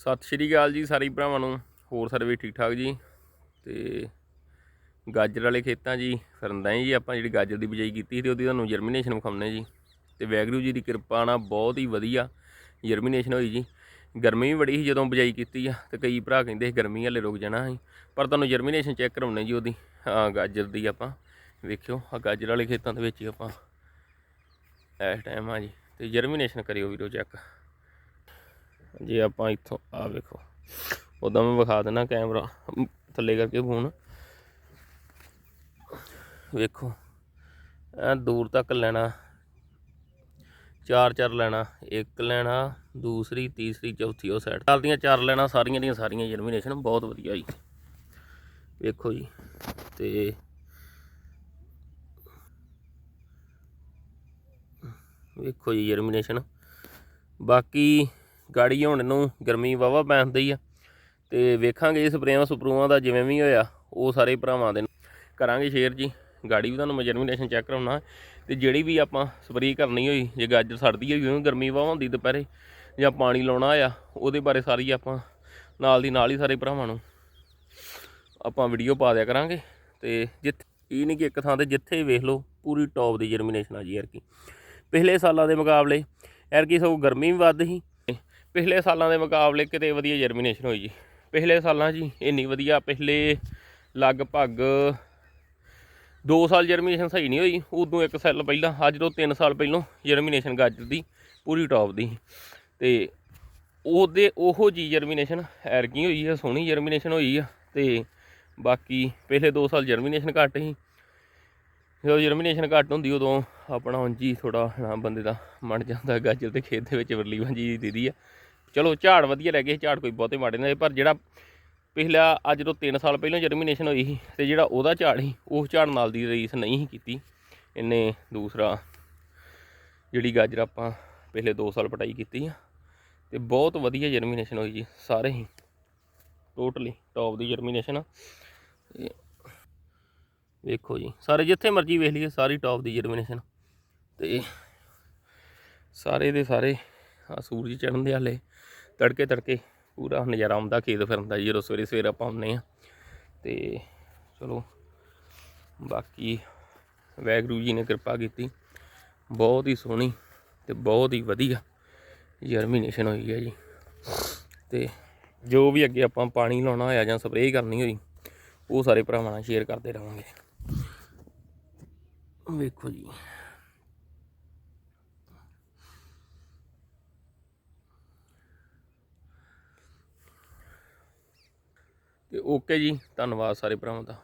ਸਤਿ ਸ਼੍ਰੀ ਅਕਾਲ ਜੀ ਸਾਰੇ ਭਰਾਵਾਂ ਨੂੰ, ਹੋਰ ਸਰਵੇ ਠੀਕ ਠਾਕ ਜੀ? ਤੇ ਗਾਜਰ ਵਾਲੇ ਖੇਤਾਂ ਜੀ ਫਿਰਦਾ ਜੀ, ਆਪਾਂ ਜਿਹੜੀ ਗਾਜਰ ਦੀ ਬਿਜਾਈ ਕੀਤੀ ਸੀ ਤੇ ਉਹਦੀ ਤੁਹਾਨੂੰ ਜਰਮੀਨੇਸ਼ਨ ਵਿਖਾਉਂਦੇ ਜੀ। ਤੇ ਵੈਗਰੂ ਜੀ ਦੀ ਕਿਰਪਾ ਨਾਲ ਬਹੁਤ ਹੀ ਵਧੀਆ ਜਰਮੀਨੇਸ਼ਨ ਹੋਈ ਜੀ। ਗਰਮੀ ਵੀ ਬੜੀ ਸੀ ਜਦੋਂ ਬਿਜਾਈ ਕੀਤੀ ਆ, ਤੇ ਕਈ ਭਰਾ ਕਹਿੰਦੇ ਸੀ ਗਰਮੀ ਹਲੇ ਰੁਕ ਜਾਣਾ ਸੀ ਪਰ ਤੁਹਾਨੂੰ ਜਰਮੀਨੇਸ਼ਨ ਚੈੱਕ ਕਰਾਉਣੇ ਜੀ ਉਹਦੀ ਹਾਂ ਗਾਜਰ ਦੀ ਆਪਾਂ। ਵੇਖਿਓ ਆ ਗਾਜਰ ਵਾਲੇ ਖੇਤਾਂ ਦੇ ਵਿੱਚ ਆਪਾਂ, ਇਸ ਟਾਈਮ ਆ ਜੀ। ਤੇ ਜਰਮੀਨੇਸ਼ਨ ਕਰਿਓ ਵੀਰੋ ਚੈੱਕ ਜੇ ਆਪਾਂ ਇੱਥੋਂ ਆ ਵੇਖੋ। ਉਦਾਂ ਮੈਂ ਵਿਖਾ ਦੇਣਾ ਕੈਮਰਾ ਥੱਲੇ ਕਰਕੇ ਫੋਨ। ਵੇਖੋ, ਐ ਦੂਰ ਤੱਕ ਲੈਣਾ। ਚਾਰ ਚਾਰ ਲੈਣਾ, ਇੱਕ ਲੈਣਾ, ਦੂਸਰੀ, ਤੀਸਰੀ, ਚੌਥੀ, ਉਹ ਸਾਈਡ ਚੱਲਦੀਆਂ ਚਾਰ ਲੈਣਾ, ਸਾਰੀਆਂ ਦੀਆਂ ਸਾਰੀਆਂ ਜਰਮੀਨੇਸ਼ਨ ਬਹੁਤ ਵਧੀਆ ਜੀ। ਵੇਖੋ ਜੀ, ਤੇ ਵੇਖੋ ਜੀ ਜਰਮੀਨੇਸ਼ਨ ਬਾਕੀ ਗਾੜੀ ਹੁਣ ਨੂੰ ਗਰਮੀ ਵਾਵਾ ਪੈਂਦੀ ਆ। ਤੇ ਵੇਖਾਂਗੇ ਸਪਰੇਆਂ ਸਪਰੂਆਂ ਦਾ ਜਿਵੇਂ ਵੀ ਹੋਇਆ, ਉਹ ਸਾਰੇ ਭਰਾਵਾਂ ਦੇ ਕਰਾਂਗੇ ਸ਼ੇਅਰ ਜੀ। ਗਾੜੀ ਵੀ ਤੁਹਾਨੂੰ ਮੈਂ ਜਰਮੀਨੇਸ਼ਨ ਚੈੱਕ ਕਰਾਉਣਾ। ਤੇ ਜਿਹੜੀ ਵੀ ਆਪਾਂ ਸਪਰੇਅ ਕਰਨੀ ਹੋਈ, ਜੇ ਗਾਜਰ ਸੜਦੀ ਹੋਈ ਹੋਈ ਗਰਮੀ ਵਾਵਾ ਹੁੰਦੀ ਦੁਪਹਿਰੇ, ਜਾਂ ਪਾਣੀ ਲਾਉਣਾ ਆ, ਉਹਦੇ ਬਾਰੇ ਸਾਰੀ ਆਪਾਂ ਨਾਲ ਦੀ ਨਾਲ ਹੀ ਸਾਰੇ ਭਰਾਵਾਂ ਨੂੰ ਆਪਾਂ ਵੀਡੀਓ ਪਾ ਦਿਆ ਕਰਾਂਗੇ। ਤੇ ਜਿੱਥੇ ਇਹ ਨਹੀਂ ਕਿ ਇੱਕ ਥਾਂ ਤੇ ਜਿੱਥੇ ਵੇਖ ਲਓ, ਪੂਰੀ ਟੌਪ ਦੀ ਜਰਮੀਨੇਸ਼ਨ ਆ ਜੀ ਯਾਰ ਕੀ ਪਿਛਲੇ ਸਾਲਾਂ ਦੇ ਮੁਕਾਬਲੇ ਯਾਰ ਕੀ ਸਗੋਂ ਗਰਮੀ ਵੀ ਵੱਧ ਸੀ ਪਿਛਲੇ ਸਾਲਾਂ ਦੇ ਮੁਕਾਬਲੇ ਕਿਤੇ ਵਧੀਆ ਜਰਮੀਨੇਸ਼ਨ ਹੋਈ ਜੀ। ਪਿਛਲੇ ਸਾਲਾਂ 'ਚ ਹੀ ਇੰਨੀ ਵਧੀਆ, ਪਿਛਲੇ ਲਗਭਗ 2 ਸਾਲ ਜਰਮੀਨੇਸ਼ਨ ਸਹੀ ਨਹੀਂ ਹੋਈ। ਉਦੋਂ ਇੱਕ ਸਾਲ ਪਹਿਲਾਂ, ਅੱਜ ਤੋਂ 3 ਸਾਲ ਪਹਿਲਾਂ ਜਰਮੀਨੇਸ਼ਨ ਗਾਜਰ ਦੀ ਪੂਰੀ ਟੌਪ ਦੀ। ਸੀ। ਤੇ ਉਹਦੇ, ਉਹੋ ਜੀ ਜਰਮੀਨੇਸ਼ਨ ਐਰਗੀ ਹੋਈ ਆ, ਸੋਹਣੀ ਜਰਮੀਨੇਸ਼ਨ ਹੋਈ ਆ। ਤੇ ਬਾਕੀ ਪਿਛਲੇ 2 ਸਾਲ ਜਰਮੀਨੇਸ਼ਨ ਘੱਟ ਸੀ। ਜਦੋਂ ਜਰਮੀਨੇਸ਼ਨ ਘੱਟ ਹੁੰਦੀ ਉਦੋਂ ਆਪਣਾ ਉਂਝ ਹੀ ਥੋੜਾ ਨਾ, ਬੰਦੇ ਦਾ ਮਨ ਜਾਂਦਾ ਗਾਜਰ ਦੇ ਖੇਤ ਦੇ ਵਿੱਚ ਵਰਲੀ ਵਾਂਜੀ ਦੀਦੀ ਆ। ਚਲੋ ਝਾੜ ਵਧੀਆ ਲੱਗੇ ਝਾੜ ਕੋਈ ਬਹੁਤੇ ਮਾੜੇ ਨਹੀਂ ਪਰ ਜਿਹੜਾ ਪਿਛਲਾ ਅੱਜ ਤੋਂ 3 ਸਾਲ ਪਹਿਲਾਂ ਜਰਮੀਨੇਸ਼ਨ ਹੋਈ ਸੀ ਤੇ ਜਿਹੜਾ ਉਹਦਾ ਝਾੜ ਸੀ, ਉਹ ਝਾੜ ਨਾਲ ਦੀ ਰੀਸ ਨਹੀਂ ਸੀ ਕੀਤੀ। ਇਹਨੇ ਦੂਸਰਾ ਜਿਹੜੀ ਗਾਜਰ ਆਪਾਂ ਪਿਛਲੇ 2 ਸਾਲ ਪਟਾਈ ਕੀਤੀ ਆ, ਤੇ ਬਹੁਤ ਵਧੀਆ ਜਰਮੀਨੇਸ਼ਨ ਹੋਈ ਜੀ, ਸਾਰੇ ਹੀ। ਟੋਟਲੀ ਟੌਪ ਦੀ ਜਰਮੀਨੇਸ਼ਨ ਆ। ਵੇਖੋ ਜੀ, ਸਾਰੇ ਜਿੱਥੇ ਮਰਜ਼ੀ ਵੇਖ ਲਈਏ, ਸਾਰੀ ਟੌਪ ਦੀ ਜਰਮੀਨੇਸ਼ਨ ਤੇ ਸਾਰੇ ਦੇ ਸਾਰੇ ਆ ਸੂਰਜ ਚੜ੍ਹਨ ਦੇ ਹਾਲੇ ਤੜਕੇ ਤੜਕੇ ਪੂਰਾ ਨਜ਼ਾਰਾ ਆਉਂਦਾ, ਖੇਤ ਫਿਰਨ ਦਾ ਜੀ, ਜਦੋਂ ਸਵੇਰੇ ਸਵੇਰੇ ਆਪਾਂ ਆਉਂਦੇ ਆ ਤੇ ਚਲੋ, ਬਾਕੀ ਵੈਗਰੂ ਜੀ ਨੇ ਕਿਰਪਾ ਕੀਤੀ। ਬਹੁਤ ਹੀ ਸੋਹਣੀ ਤੇ ਬਹੁਤ ਹੀ ਵਧੀਆ ਜਰਮੀਨੇਸ਼ਨ ਹੋਈ ਹੈ ਜੀ। ਤੇ ਜੋ ਵੀ ਅੱਗੇ ਆਪਾਂ ਪਾਣੀ ਲਾਉਣਾ ਹੋਇਆ ਜਾਂ ਸਪਰੇਅ ਕਰਨੀ ਹੋਈ, ਉਹ ਸਾਰੇ ਭਰਾਵਾਂ ਨਾਲ ਸ਼ੇਅਰ ਕਰਦੇ ਰਹਾਂਗੇ ਵੇਖੋ ਜੀ। ਤੇ ਓਕੇ ਜੀ ਧੰਨਵਾਦ ਸਾਰੇ ਭਰਾਵਾਂ ਦਾ।